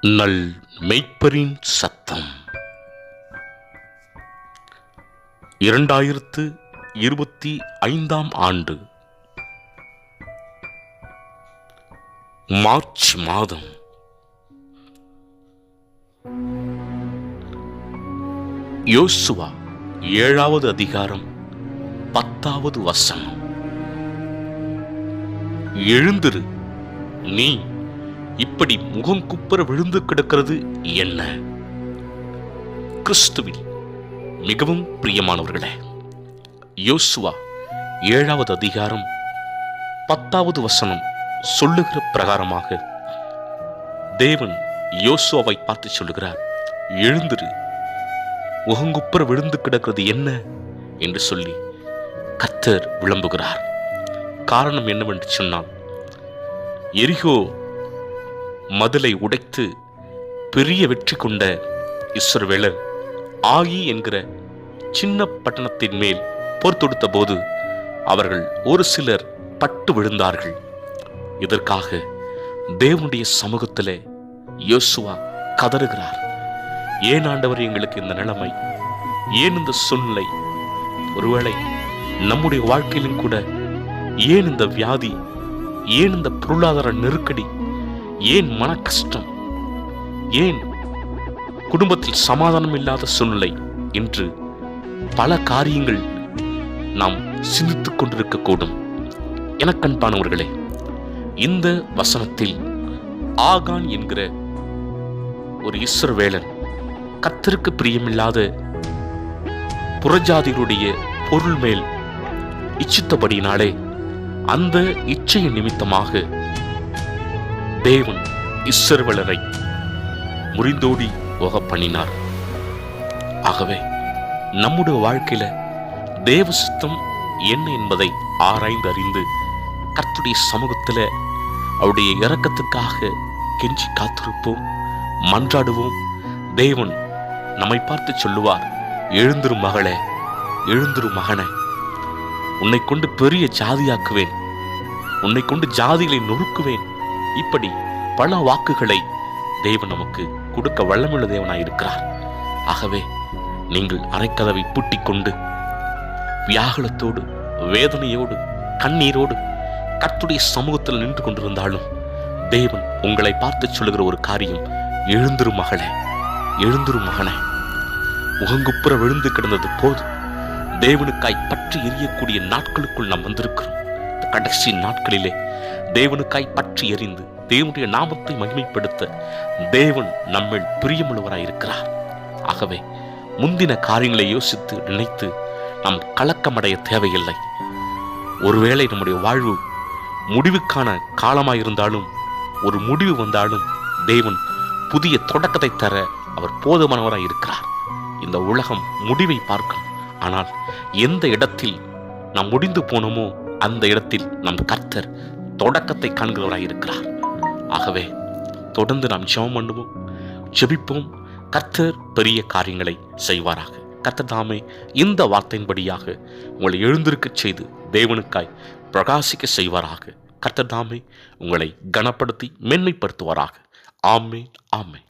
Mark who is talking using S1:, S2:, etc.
S1: நல் மெய்ப்பரின் சத்தம். இரண்டாயிரத்து இருபத்தி ஐந்தாம் ஆண்டு. மார்ச் மாதம். யோசுவா ஏழாவது அதிகாரம். பத்தாவது வசனம். எழுந்திரு நீ இப்படி முகம் குப்புற விழுந்து கிடக்கிறது என்ன? கிறிஸ்துவில் மிகவும் பிரியமானவர்களே யோசுவா ஏழாவது அதிகாரம் பத்தாவது வசனம் சொல்லுகிற பிரகாரமாக தேவன் யோசுவாவை பார்த்து சொல்லுகிறார் எழுந்திரு முகங்குப்புற விழுந்து கிடக்கிறது என்ன? என்று சொல்லி கத்தர் விளம்புகிறார். காரணம் என்னவென்று சொன்னால் எரிகோ மதிலை உடைத்து பெரிய வெற்றி கொண்ட இஸ்ரவேலர் ஆகி என்கிற சின்ன பட்டணத்தின் மேல் போர் தொடுத்த போது அவர்கள் ஒரு சிலர் பட்டு விழுந்தார்கள். இதற்காக தேவனுடைய சமூகத்திலே யோசுவா கதறுகிறார். ஏன் ஆண்டவர் எங்களுக்கு இந்த நிலைமை? ஏன் இந்த சூழ்நிலை? ஒருவேளை நம்முடைய வாழ்க்கையிலும் கூட ஏன் இந்த வியாதி ஏன் இந்த பொருளாதார நெருக்கடி ஏன் மன கஷ்டம் ஏன் குடும்பத்தில் சமாதானம் இல்லாத சூழ்நிலை என்று பல காரியங்கள் நாம் சிந்தித்துக் கொண்டிருக்கக்கூடும் எனக்கன்பானவர்களே இந்த வசனத்தில் ஆகான் என்கிற ஒரு இஸ்ரவேலன் கத்தருக்கு பிரியமில்லாத புறஜாதிகளுடைய பொருள் மேல் இச்சித்தபடியினாலே அந்த இச்சையின் நிமித்தமாக தேவன் இஸ்ரவேலரை முறிந்தோடி போக பண்ணினார் ஆகவே நம்முடைய வாழ்க்கையில தேவ சித்தம் என்ன என்பதை ஆராய்ந்து அறிந்து கர்த்துடைய சமூகத்தில் அவருடைய இறக்கத்துக்காக கெஞ்சி காத்திருப்போம் மன்றாடுவோம். தேவன் நம்மை பார்த்து சொல்லுவார் எழுந்திரும் மகளே எழுந்திரும் மகனே. உன்னை கொண்டு பெரிய ஜாதியாக்குவேன். உன்னை கொண்டு ஜாதிகளை நொறுக்குவேன். இப்படி பல வாக்குகளை தேவன் நமக்கு கொடுக்க வல்லமுள்ள தேவனாயிருக்கிறார். ஆகவே நீங்கள் அரைக்கதவை பூட்டிக் கொண்டு வியாகுலத்தோடு வேதனையோடு கண்ணீரோடு கத்துடைய சமூகத்தில் நின்று கொண்டிருந்தாலும் தேவன் உங்களை பார்த்து சொல்லுகிற ஒரு காரியம் எழுந்திரும் மகளே எழுந்திரும் மகனே. உகங்குப்புற விழுந்து கிடந்தது போதும். தேவனுக்காய் பற்றி எரியக்கூடிய நாட்களுக்குள் நாம் வந்திருக்கிறோம். கடைசி நாட்களிலே தேவனுக்காய் பற்றி எறிந்து தேவனுடைய நாமத்தை மகிமைப்படுத்த தேவன் நம்மில் பிரியமுள்ளவராயிருக்கிறார் ஆகவே முந்தின காரியங்களை யோசித்து நினைத்து நாம் கலக்கமடைய தேவையில்லை. ஒருவேளை நம்முடைய வாழ்வு முடிவுக்கான காலமாயிருந்தாலும் ஒரு முடிவு வந்தாலும் தேவன் புதிய தொடக்கத்தை தர அவர் போதுமானவராய் இருக்கிறார். இந்த உலகம் முடிவை பார்க்கும். ஆனால் எந்த இடத்தில் நாம் முடிந்து போனோமோ அந்த இடத்தில் நம் கர்த்தர் தொடக்கத்தை காண்கிறவராக இருக்கிறார் ஆகவே தொடர்ந்து நாம் ஜெபம் பண்ணுவோம் ஜெபிப்போம். கர்த்தர் பெரிய காரியங்களை செய்வாராக. கர்த்தர் தாமே இந்த வார்த்தையின்படியாக உங்களை எழுந்திருக்கச் செய்து தேவனுக்காய் பிரகாசிக்க செய்வாராக. கர்த்தர் தாமே உங்களை கனப்படுத்தி மென்மைப்படுத்துவாராக. ஆமே ஆமே